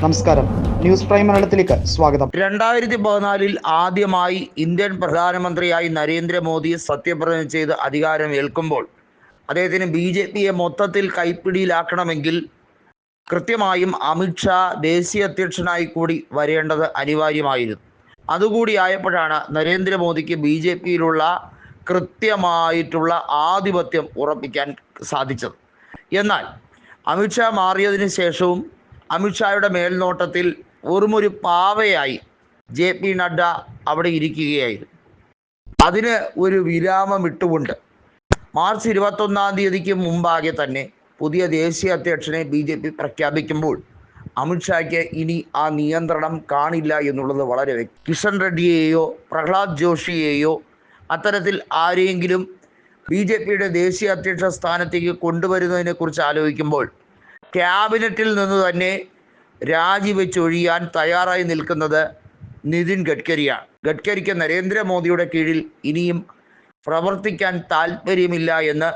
നമസ്കാരം. News prime മലയാളത്തിലേക്ക് സ്വാഗതം. രണ്ടായിരത്തി പതിനാലിൽ ആദ്യമായി ഇന്ത്യൻ പ്രധാനമന്ത്രിയായി നരേന്ദ്രമോദി സത്യപ്രതിജ്ഞ ചെയ്ത് അധികാരം ഏൽക്കുമ്പോൾ അദ്ദേഹത്തിന് ബി ജെ പിയെ മൊത്തത്തിൽ കൈപ്പിടിയിലാക്കണമെങ്കിൽ കൃത്യമായും അമിത്ഷാ ദേശീയ അധ്യക്ഷനായി കൂടി വരേണ്ടത് അനിവാര്യമായിരുന്നു. അതുകൂടി ആയപ്പോഴാണ് നരേന്ദ്രമോദിക്ക് ബി ജെ പിയിലുള്ള കൃത്യമായിട്ടുള്ള ആധിപത്യം ഉറപ്പിക്കാൻ സാധിച്ചത്. എന്നാൽ അമിത്ഷാ മാറിയതിന് ശേഷവും അമിത്ഷായുടെ മേൽനോട്ടത്തിൽ വെറുമൊരു പാവയായി ജെ പി നഡ്ഡ അവിടെ ഇരിക്കുകയായിരുന്നു. അതിന് ഒരു വിരാമം ഇട്ടുകൊണ്ട് മാർച്ച് ഇരുപത്തൊന്നാം തീയതിക്ക് മുമ്പാകെ തന്നെ പുതിയ ദേശീയ അധ്യക്ഷനെ ബി ജെ പി പ്രഖ്യാപിക്കുമ്പോൾ അമിത്ഷായ്ക്ക് ഇനി ആ നിയന്ത്രണം കാണില്ല എന്നുള്ളത് വളരെ വ്യക്തി. കിഷൻ റെഡ്ഡിയെയോ പ്രഹ്ലാദ് ജോഷിയെയോ അത്തരത്തിൽ ആരെയെങ്കിലും ബി ജെ പിയുടെ ദേശീയ അധ്യക്ഷ സ്ഥാനത്തേക്ക് കൊണ്ടുവരുന്നതിനെ കുറിച്ച് ആലോചിക്കുമ്പോൾ ക്യാബിനറ്റിൽ നിന്ന് തന്നെ രാജിവെച്ചൊഴിയാൻ തയ്യാറായി നിൽക്കുന്നത് നിതിൻ ഗഡ്കരിയാണ്. ഗഡ്കരിക്ക് നരേന്ദ്രമോദിയുടെ കീഴിൽ ഇനിയും പ്രവർത്തിക്കാൻ താല്പര്യമില്ല എന്ന്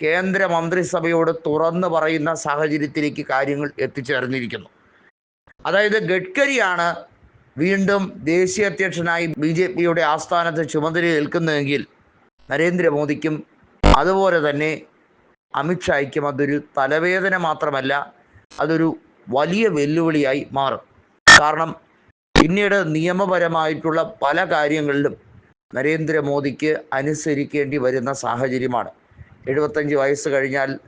കേന്ദ്ര മന്ത്രിസഭയോട് തുറന്ന് പറയുന്ന സാഹചര്യത്തിലേക്ക് കാര്യങ്ങൾ എത്തിച്ചേർന്നിരിക്കുന്നു. അതായത് ഗഡ്കരിയാണ് വീണ്ടും ദേശീയ അധ്യക്ഷനായി ബി ജെ പിയുടെ ആസ്ഥാനത്ത് ചുമതല ഏൽക്കുന്നതെങ്കിൽ നരേന്ദ്രമോദിക്കും അതുപോലെ തന്നെ അമിത്ഷായ്ക്കും അതൊരു തലവേദന മാത്രമല്ല അതൊരു വലിയ വെല്ലുവിളിയായി മാറും. കാരണം പിന്നീട് നിയമപരമായിട്ടുള്ള പല കാര്യങ്ങളിലും നരേന്ദ്രമോദിക്ക് അനുസരിക്കേണ്ടി വരുന്ന സാഹചര്യമാണ്. എഴുപത്തഞ്ച് വയസ്സ് കഴിഞ്ഞാൽ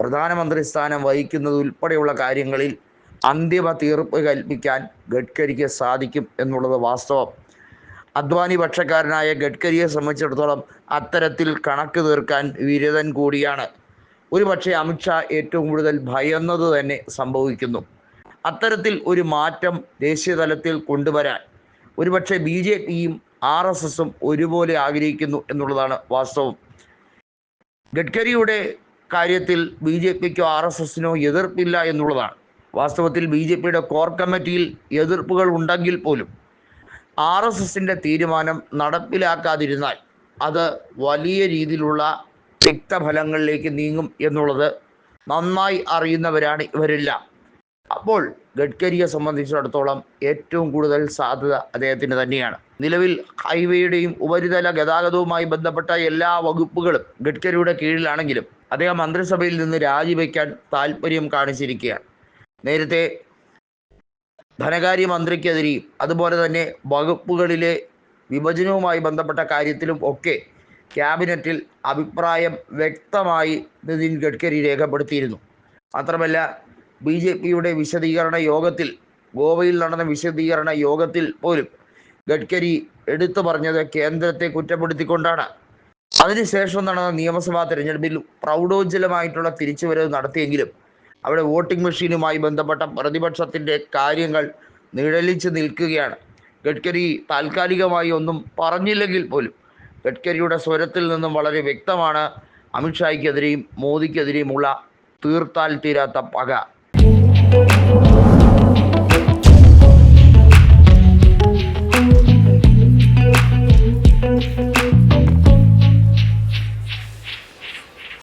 പ്രധാനമന്ത്രി സ്ഥാനം വഹിക്കുന്നത് ഉൾപ്പെടെയുള്ള കാര്യങ്ങളിൽ അന്തിമ തീർപ്പ് കൽപ്പിക്കാൻ ഗഡ്കരിക്ക് സാധിക്കും എന്നുള്ളത് വാസ്തവം. അദ്വാനി പക്ഷക്കാരനായ ഗഡ്കരിയെ സംബന്ധിച്ചിടത്തോളം അത്തരത്തിൽ കണക്ക് തീർക്കാൻ വിരതൻ കൂടിയാണ്. ഒരുപക്ഷെ അമിത്ഷാ ഏറ്റവും കൂടുതൽ ഭയന്നത് തന്നെ സംഭവിക്കുന്നു. അത്തരത്തിൽ ഒരു മാറ്റം ദേശീയ തലത്തിൽ കൊണ്ടുവരാൻ ഒരുപക്ഷെ ബി ജെ പിയും ആർ എസ് എസും ഒരുപോലെ ആഗ്രഹിക്കുന്നു എന്നുള്ളതാണ് വാസ്തവം. ഗഡ്കരിയുടെ കാര്യത്തിൽ ബി ജെ പിക്കോ ആർ എസ് എസിനോ എതിർപ്പില്ല എന്നുള്ളതാണ്. വാസ്തവത്തിൽ ബി ജെ പിയുടെ കോർ കമ്മിറ്റിയിൽ എതിർപ്പുകൾ ഉണ്ടെങ്കിൽ പോലും ആർ എസ് എസിന്റെ തീരുമാനം നടപ്പിലാക്കാതിരുന്നാൽ അത് വലിയ രീതിയിലുള്ള തിക്തഫലങ്ങളിലേക്ക് നീങ്ങും എന്നുള്ളത് നന്നായി അറിയുന്നവരാണ് ഇവരെല്ലാം. അപ്പോൾ ഗഡ്കരിയെ സംബന്ധിച്ചിടത്തോളം ഏറ്റവും കൂടുതൽ സാധ്യത അദ്ദേഹത്തിന് തന്നെയാണ്. നിലവിൽ ഹൈവേയുടെയും ഉപരിതല ഗതാഗതവുമായി ബന്ധപ്പെട്ട എല്ലാ വകുപ്പുകളും ഗഡ്കരിയുടെ കീഴിലാണെങ്കിലും അദ്ദേഹം മന്ത്രിസഭയിൽ നിന്ന് രാജിവെക്കാൻ താല്പര്യം കാണിച്ചിരിക്കുകയാണ്. നേരത്തെ ധനകാര്യ മന്ത്രിക്കെതിരെയും അതുപോലെ തന്നെ വകുപ്പുകളിലെ വിഭജനവുമായി ബന്ധപ്പെട്ട കാര്യത്തിലും ഒക്കെ ക്യാബിനറ്റിൽ അഭിപ്രായം വ്യക്തമായി നിതിൻ ഗഡ്കരി രേഖപ്പെടുത്തിയിരുന്നു. മാത്രമല്ല ബി ജെ പിയുടെ വിശദീകരണ യോഗത്തിൽ ഗോവയിൽ നടന്ന വിശദീകരണ യോഗത്തിൽ പോലും ഗഡ്കരി എടുത്തു പറഞ്ഞത് കേന്ദ്രത്തെ കുറ്റപ്പെടുത്തിക്കൊണ്ടാണ്. അതിനുശേഷം നടന്ന നിയമസഭാ തെരഞ്ഞെടുപ്പിൽ പ്രൗഢോജ്ജലമായിട്ടുള്ള തിരിച്ചുവരവ് നടത്തിയെങ്കിലും അവിടെ വോട്ടിംഗ് മെഷീനുമായി ബന്ധപ്പെട്ട പ്രതിപക്ഷത്തിന്റെ കാര്യങ്ങൾ നിഴലിച്ച് നിൽക്കുകയാണ്. ഗഡ്കരി താൽക്കാലികമായി ഒന്നും പറഞ്ഞില്ലെങ്കിൽ പോലും ഗഡ്കരിയുടെ സ്വരത്തിൽ നിന്നും വളരെ വ്യക്തമാണ് അമിത്ഷായ്ക്കെതിരെയും മോദിക്കെതിരെയുമുള്ള തീർത്താൽ തീരാത്ത പക.